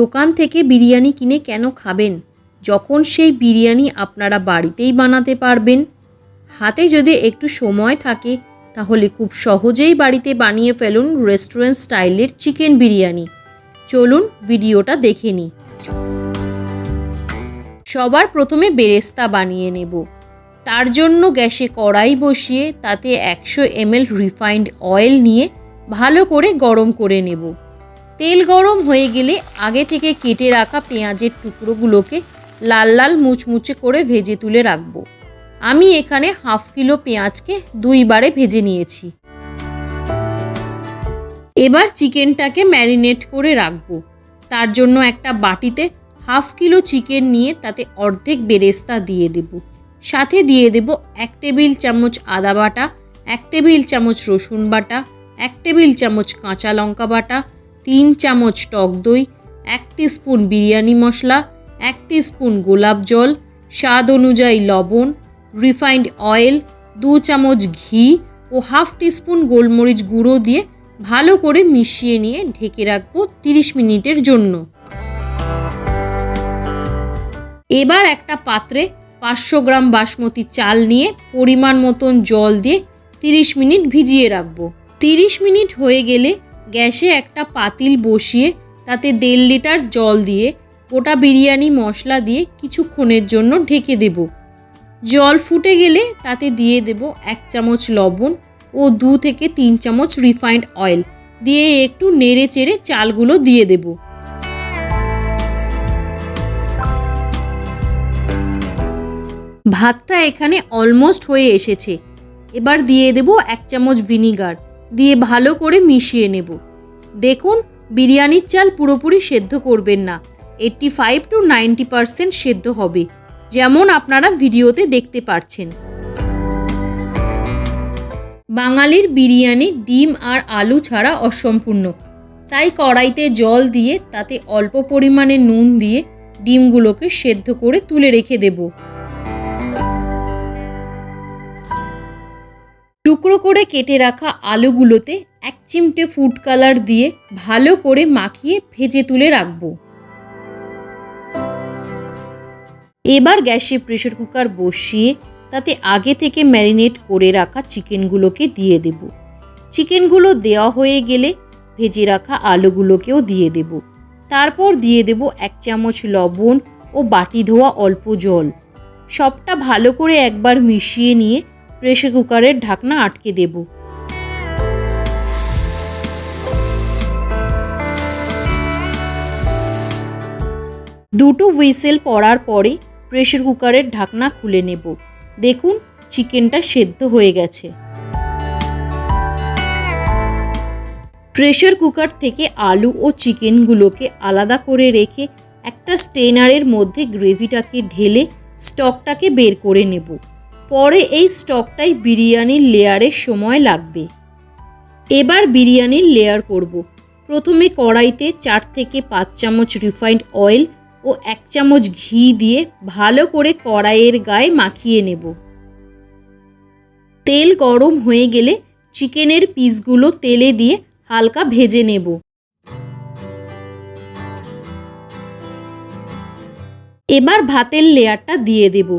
দোকান থেকে বিরিয়ানি কিনে কেন খাবেন? যখন সেই বিরিয়ানি আপনারা বাড়িতেই বানাতে পারবেন। হাতে যদি একটু সময় থাকে, তাহলে খুব সহজেই বাড়িতে বানিয়ে ফেলুন রেস্টুরেন্ট স্টাইলের চিকেন বিরিয়ানি। চলুন ভিডিওটা দেখে নিই। সবার প্রথমে বেরেস্তা বানিয়ে নেব। তার জন্য গ্যাসে কড়াই বসিয়ে তাতে একশো এমএল রিফাইন্ড অয়েল নিয়ে ভালো করে গরম করে নেব। তেল গরম হয়ে গেলে আগে থেকে কেটে রাখা পেঁয়াজের টুকরোগুলোকে লাল লাল মুচমুচে করে ভেজে তুলে রাখব। আমি এখানে হাফ কিলো পেঁয়াজকে দুইবারে ভেজে নিয়েছি। এবার চিকেনটাকে ম্যারিনেট করে রাখব। তার জন্য একটা বাটিতে হাফ কিলো চিকেন নিয়ে তাতে অর্ধেক বেরেস্তা দিয়ে দেব। সাথে দিয়ে দেব এক টেবিল চামচ আদা বাটা, এক টেবিল চামচ রসুন বাটা, এক টেবিল চামচ কাঁচা লঙ্কা বাটা তিন চামচ টক দই, এক স্পুন বিরিয়ানি মশলা, এক স্পুন গোলাপ জল, স্বাদ অনুযায়ী লবণ, রিফাইন্ড অয়েল, দু চামচ ঘি ও হাফ টিস্পুন গোলমরিচ গুঁড়ো দিয়ে ভালো করে মিশিয়ে নিয়ে ঢেকে রাখব তিরিশ মিনিটের জন্য। এবার একটা পাত্রে পাঁচশো গ্রাম বাসমতি চাল নিয়ে পরিমাণ মতন জল দিয়ে তিরিশ মিনিট ভিজিয়ে রাখব। তিরিশ মিনিট হয়ে গেলে গ্যাসে একটা পাতিল বসিয়ে, তাতে দেড় লিটার জল দিয়ে, গোটা বিরিয়ানি মশলা দিয়ে কিছুক্ষণের জন্য ঢেকে দেব। জল ফুটে গেলে তাতে দিয়ে দেব এক চামচ লবণ ও দু থেকে তিন চামচ রিফাইন্ড অয়েল। দিয়ে একটু নেড়ে চেড়ে চালগুলো দিয়ে দেব। ভাতটা এখানে অলমোস্ট হয়ে এসেছে। এবার দিয়ে দেব এক চামচ ভিনিগার। দিয়ে ভালো করে মিশিয়ে নেব। দেখুন, বিরিয়ানির চাল পুরোপুরি সেদ্ধ করবেন না। Eighty five to ninety percent সেদ্ধ হবে, যেমন আপনারা ভিডিওতে দেখতে পাচ্ছেন বাঙালির বিরিয়ানি ডিম আর আলু ছাড়া অসম্পূর্ণ। তাই কড়াইতে জল দিয়ে তাতে অল্প পরিমাণে নুন দিয়ে ডিমগুলোকে সেদ্ধ করে তুলে রেখে দেব। টুকরো করে কেটে রাখা আলুগুলোতে এক চিমটে ফুড কালার দিয়ে ভালো করে মাখিয়ে ভেজে তুলে রাখব। এবার গ্যাসে প্রেশার কুকার বসিয়ে তাতে আগে থেকে ম্যারিনেট করে রাখা চিকেনগুলোকে দিয়ে দেব। চিকেনগুলো দেওয়া হয়ে গেলে ভেজে রাখা আলুগুলোকেও দিয়ে দেব। তারপর দিয়ে দেব এক চামচ লবণ ও বাটি ধোয়া অল্প জল। সবটা ভালো করে একবার মিশিয়ে নিয়ে প্রেশার কুকারের ঢাকনা আটকে দেব। দুটো হুইসেল পড়ার পরে প্রেশার কুকারের ঢাকনা খুলে নেব। দেখুন, চিকেনটা সেদ্ধ হয়ে গেছে। প্রেশার কুকার থেকে আলু ও চিকেনগুলোকে আলাদা করে রেখে একটা স্টেনারের মধ্যে গ্রেভিটাকে ঢেলে স্টকটাকে বের করে নেব। পরে এই স্টকটাই বিরিয়ানির লেয়ারের সময় লাগবে। এবার বিরিয়ানির লেয়ার করব। প্রথমে কড়াইতে চার থেকে পাঁচ চামচ রিফাইন্ড অয়েল ও এক চামচ ঘি দিয়ে ভালো করে কড়াইয়ের গায়ে মাখিয়ে নেব। তেল গরম হয়ে গেলে চিকেনের পিসগুলো তেলে দিয়ে হালকা ভেজে নেব। এবার ভাতের লেয়ারটা দিয়ে দেব।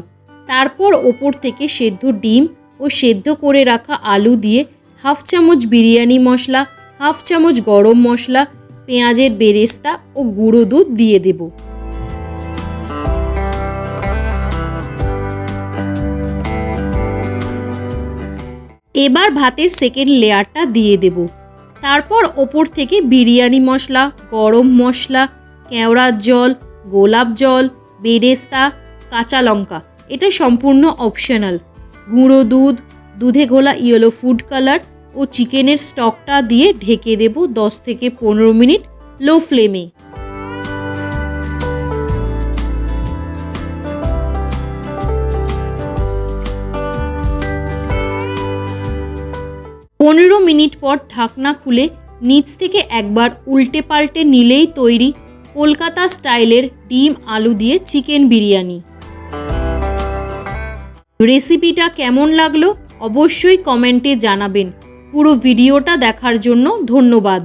তারপর ওপর থেকে সেদ্ধ ডিম ও সেদ্ধ করে রাখা আলু দিয়ে হাফ চামচ বিরিয়ানি মশলা, হাফ চামচ গরম মশলা, পেঁয়াজের বেরেস্তা ও গুঁড়ো দুধ দিয়ে দেবো। এবার ভাতের সেকেন্ড লেয়ারটা দিয়ে দেব। তারপর ওপর থেকে বিরিয়ানি মশলা, গরম মশলা, কেওড়ার জল, গোলাপ জল, বেরেস্তা, কাঁচা লঙ্কা এটা সম্পূর্ণ অপশনাল গুঁড়ো দুধ, দুধে ঘোলা ইয়েলো ফুড কালার ও চিকেনের স্টকটা দিয়ে ঢেকে দেব দশ থেকে পনেরো মিনিট লো ফ্লেমে পনেরো মিনিট পর ঢাকনা খুলে নিচ থেকে একবার উল্টে পাল্টে নিলেই তৈরি কলকাতা স্টাইলের ডিম আলু দিয়ে চিকেন বিরিয়ানি। রেসিপিটা কেমন লাগল অবশ্যই কমেন্টে জানাবেন। পুরো ভিডিওটা দেখার জন্য ধন্যবাদ।